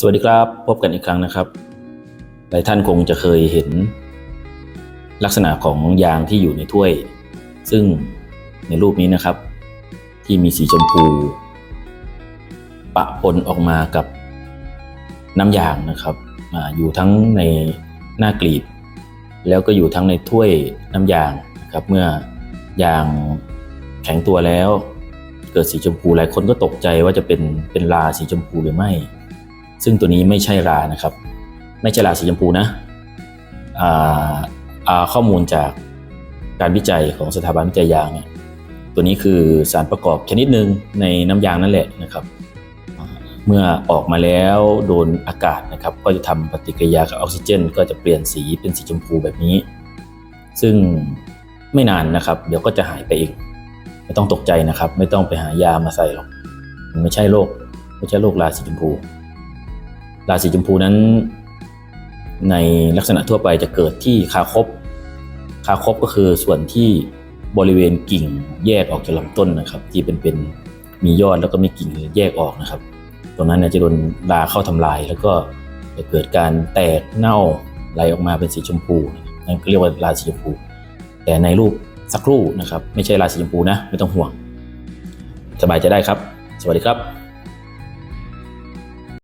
สวัสดีครับ พบกันอีกครั้งนะครับ หลายท่านคงจะเคยเห็น ลักษณะของยางที่อยู่ในถ้วย ซึ่งในรูปนี้นะครับ ที่มีสีชมพู ปะปนออกมากับน้ำยางนะครับออยู่ทั้งในหน้ากลีบ แล้วก็อยู่ทั้งในถ้วยน้ำยางนะครับ เมื่อยางแข็งตัวแล้ว เกิดสีชมพูหลายคนก็ตกใจว่าจะเป็นเป็นราสีชมพูหรือไม่ ซึ่งตัวนี้ไม่ใช่รานะครับ ไม่ใช่ราสีชมพูนะข้อมูลจากการวิจัยของสถาบันวิจัยยางเนี่ยตัวนี้คือสารประกอบชนิดหนึ่งในน้ำยางนั่นแหละนะครับ เมื่อออกมาแล้วโดนอากาศนะครับ ก็จะทำปฏิกิริยากับออกซิเจน ก็จะเปลี่ยนสีเป็นสีชมพูแบบนี้ ซึ่งไม่นานนะครับ เดี๋ยวก็จะหายไปเองไม่ต้องตกใจนะครับ ไม่ต้องไปหายามาใส่หรอกมันไม่ใช่โรคไม่ใช่โรคราสีชมพู ราสีชมพูนั้น ในลักษณะทั่วไปจะเกิดที่คาคบคาคบก็คือส่วนที่บริเวณกิ่งแยกออกจากลำต้นนะครับ ที่เป็นเป็นมียอดแล้วก็มีกิ่งแยกออกนะครับ ตรงนั้นเนี่ยจะโดนราเข้าทำลาย แล้วก็จะเกิดการแตกเน่าไหลออกมาเป็นสีชมพูนั่นก็เรียกว่าราสีชมพู แต่ในรูปสักครู่นะครับ ไม่ใช่ราสีชมพูนะ ไม่ต้องห่วง สบายใจได้ครับ สวัสดีครับ